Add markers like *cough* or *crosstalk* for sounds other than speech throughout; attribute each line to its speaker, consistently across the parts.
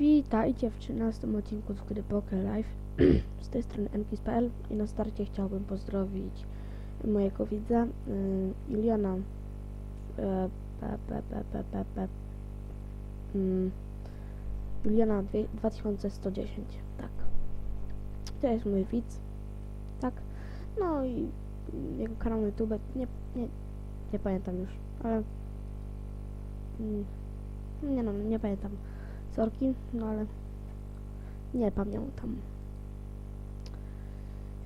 Speaker 1: Witajcie w 13 odcinku z gry Poker Live. *clears throat* z tej strony Enkis.pl i na starcie chciałbym pozdrowić mojego widza y, Juliana y, P, P, P, P, P, P, mm, dwie- 2110, tak. To jest mój widz, tak. No i jego kanał na YouTube, nie, nie, nie pamiętam już, ale mm, nie no, nie pamiętam. Sorki, no ale nie pamiętam.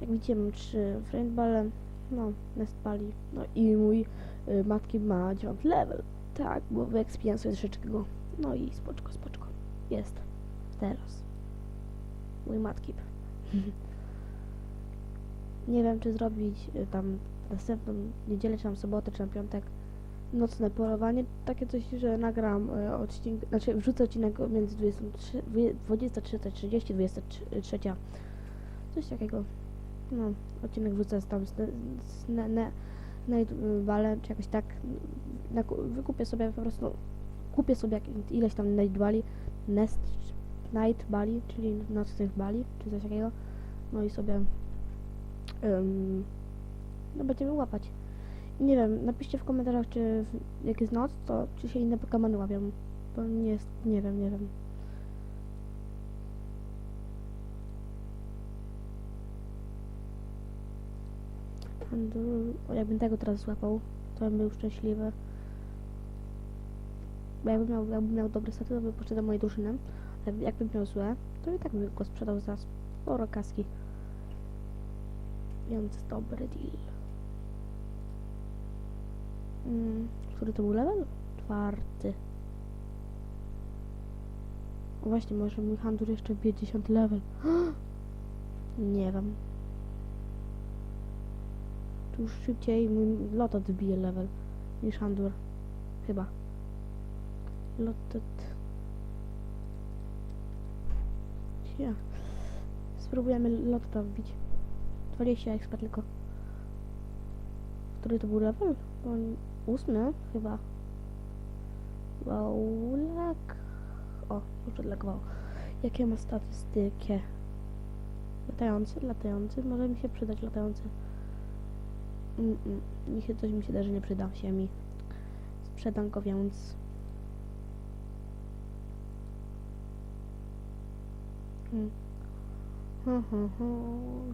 Speaker 1: Jak widzicie mam trzy friendbale, no nestbali, no i mój y, matki ma 9 level. Tak, bo wyekspiłem sobie troszeczkę go. No i spoczko, spoczko. Jest. Teraz. Mój matkip. *laughs* nie wiem czy zrobić y, tam następną niedzielę, czy tam sobotę, czy na piątek nocne polowanie, takie coś, że nagram e, odcinek, znaczy wrzucę odcinek między 23, 23.30, 23, coś takiego. No, odcinek wrzucę tam z, z ne, ne, czy jakoś tak, na, wykupię sobie po prostu, kupię sobie jak, ileś tam Nightbali, Nest Night Bali, czyli nocnych bali, czy coś takiego, no i sobie, um, no będziemy łapać. Nie wiem, napiszcie w komentarzach, czy jak jest noc, to czy się inne Pokemony łapią. Bo nie jest, nie wiem, nie wiem. O, jakbym tego teraz złapał, to bym był szczęśliwy. Bo jakbym miał, jakbym miał dobre staty, to by poszedł do mojej drużyny. Ale jakbym miał złe, to i tak bym go sprzedał za sporo kaski. Więc dobry deal. Mm, który to był level? Czwarty. Właśnie, może mój handel jeszcze wbije 10 level. *gasps* Nie wiem. Tu już szybciej mój lotot wbije level niż handler. Chyba. Lotot. Ja. Spróbujemy lotota wbić. 20 ekspert tylko. Który to był level? Ósmy chyba. Wow, lag. O, już odlagował. Jakie ma statystyki? Latający, latający. Może mi się przydać latający. Mm -mm. Się coś mi się że nie przyda się mi. Sprzedam go więc. Hmm. Ha, ha, ha.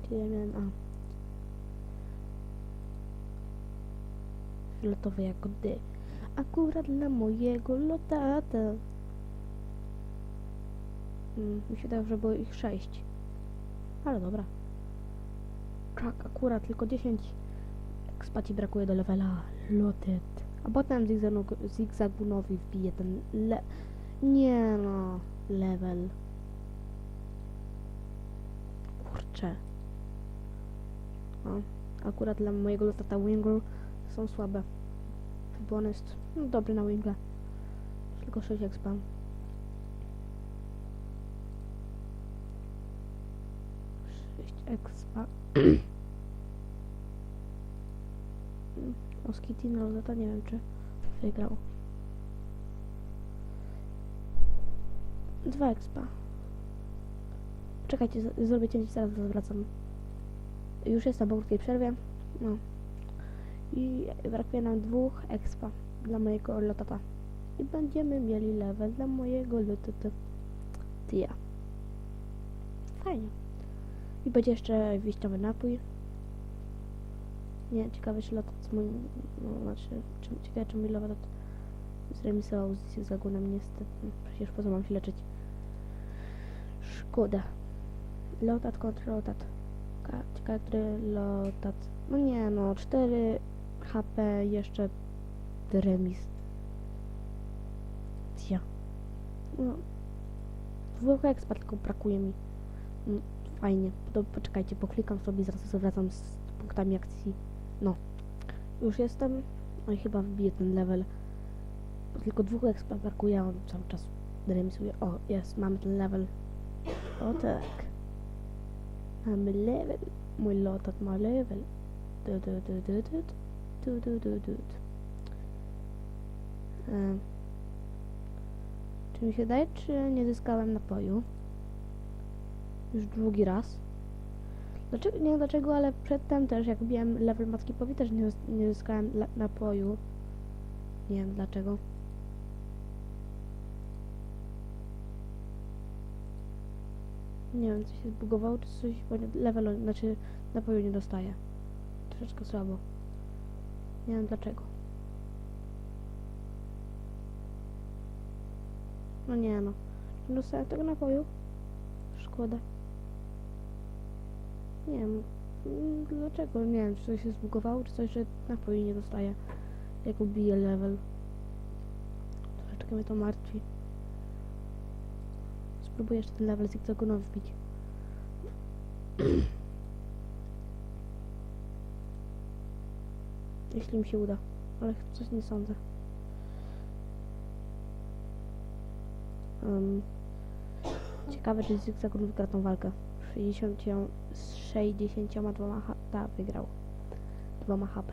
Speaker 1: Gdzie ja miałem? A. fioletowe jagody. Akurat dla mojego lotata. Hmm, mi się daje, że było ich sześć. Ale dobra. Tak, akurat tylko 10 ekspaci brakuje do levela. Lotet. A potem zigzagu- zigzagunowi wbije ten le... Nie no. Level. Kurczę. O, akurat dla mojego lotata Wingle są słabe. Bo on jest no, dobry na Wingla. Tylko 6 expa. Expa. o Skitino to nie wiem czy wygrał. Dwa expa. Czekajcie, zrobię cięcie, zaraz zwracam. Już jestem po krótkiej przerwie. No. I brakuje nam dwóch expa dla mojego lotata. I będziemy mieli level dla mojego lotata. Tia. Fajnie. I będzie jeszcze wyjściowy napój. Nie, ciekawe czy lotat moim... No, znaczy, czy, ciekawe czy mój lotat zremisował z zagunem niestety. Przecież po co mam się leczyć? Szkoda. Lotat kontra lotat. Ka- Ciekawe, który lotat... No nie no, 4 HP jeszcze remis. Ja. No. Dwóch ekspat tylko brakuje mi. Mm, Fajnie. To poczekajcie, poklikam sobie, zaraz zwracam z punktami akcji. No. Już jestem. No i chyba wbiję ten level. Tylko dwóch ekspat brakuje, a on cały czas remisuje. O, jest, mamy ten level. O tak. Mamy level. Mój lotat ma level. Du, du, du, du, du, du, du, du, du. E, Czy mi się daje, czy nie zyskałem napoju? Już drugi raz. Dlaczego, nie wiem dlaczego, ale przedtem też, jak biłem level matki powi, też nie, nie zyskałem napoju. Nie wiem dlaczego. Nie wiem, coś się zbugowało, czy coś, bo level, znaczy napoju nie dostaję. Troszeczkę słabo. Nie wiem dlaczego. No nie no. Nie dostałem tego napoju. Szkoda. Nie wiem. mm, Dlaczego? Nie wiem, czy coś się zbugowało, czy coś, że napoju nie dostaję. Jak ubiję level. Troszeczkę mnie to martwi. Spróbuję jeszcze ten level zigzagonowy wbić. Jeśli mi się uda. Ale coś nie sądzę. Um, ciekawe, czy Zigzagon wygra tą walkę. 60, z 62 ha- ta wygrał. Dwoma HP.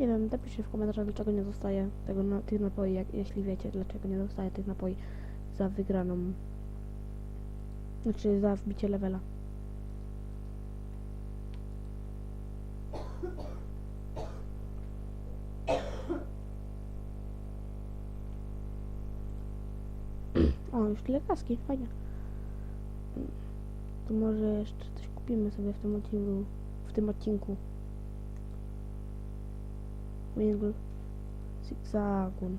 Speaker 1: Nie wiem, napiszcie w komentarzach, dlaczego nie dostaję tego na, tych napoi, jak, jeśli wiecie, dlaczego nie dostaję tych napoi za wygraną. Znaczy za wbicie levela. O, już tyle kaski, fajnie. To może jeszcze coś kupimy sobie w tym odcinku. W tym odcinku. Wingle. Zigzagun.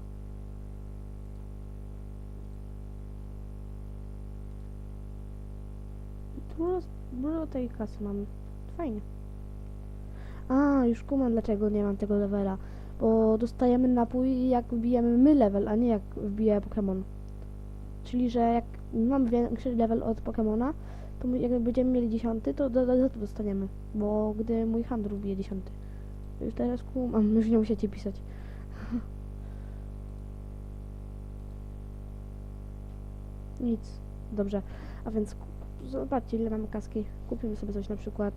Speaker 1: Dużo, tej kasy mam. Fajnie. A, już kumam dlaczego nie mam tego levela. Bo dostajemy napój jak wbijemy my level, a nie jak wbije Pokémon. Czyli, że jak mamy większy level od Pokémona, to jak będziemy mieli dziesiąty, to do, do, za to dostaniemy. Bo gdy mój handel wbije dziesiąty. Już teraz kumam, już nie musicie pisać. *laughs* Nic. Dobrze. A więc zobaczcie ile mamy kaski. Kupimy sobie coś na przykład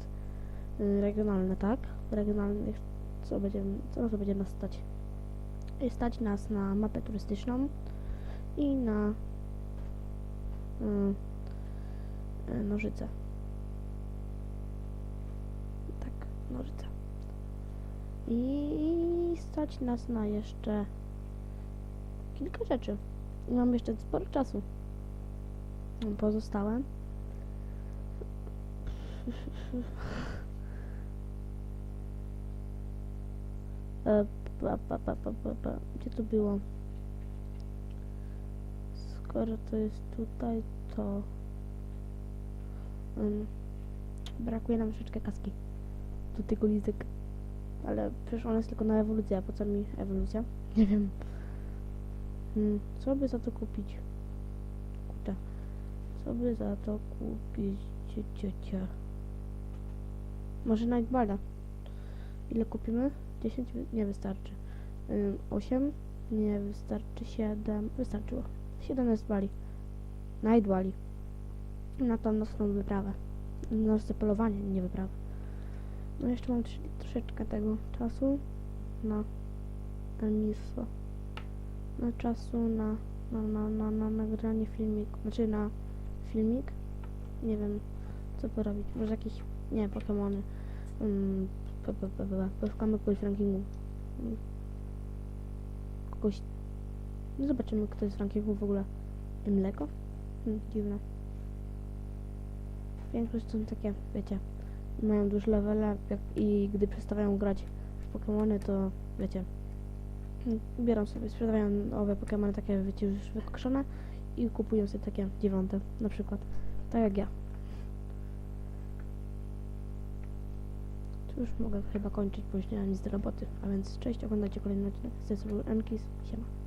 Speaker 1: y, regionalne, tak? Regionalnych co będziemy, co to będzie nas stać? Y, Stać nas na mapę turystyczną i na y, y, nożyce. Tak, nożyce. I stać nas na jeszcze kilka rzeczy. Mam jeszcze sporo czasu. Pozostałe. E. Gdzie to było? Skoro to jest tutaj, to um, brakuje nam troszeczkę kaski do tego listek. Ale przecież ona jest tylko na ewolucję, a po co mi ewolucja? Nie wiem. Hmm, co by za to kupić? Kurczę. Co by za to kupić, cie- ciocia? Może Nightbala. Ile kupimy? 10? Wy- Nie wystarczy. Ym, 8? Nie wystarczy. 7? Wystarczyło. 7 jest bali. Nightbali. Na tą nocną wyprawę. Nocne polowanie, nie wyprawę. No jeszcze mam troszeczkę tego czasu na elmistwo. Na czasu na, na, na, na, na nagranie filmiku. Znaczy na filmik. Nie wiem co porobić. Może jakieś, nie Pokemony. Um, p- Poszukamy kogoś w rankingu. Mm. Kogoś. No zobaczymy kto jest w rankingu w ogóle. Mleko? Hmm, dziwne. Większość są takie, wiecie, mają duże levele i gdy przestawiają grać w Pokemony, to wiecie, biorą sobie, sprzedają owe Pokemony takie, wiecie, już wykokszone i kupują sobie takie dziewiąte, na przykład. Tak jak ja. Tu już mogę chyba kończyć, bo już nie mam nic do roboty. A więc cześć, oglądajcie kolejny odcinek. Z Enkis. Siema.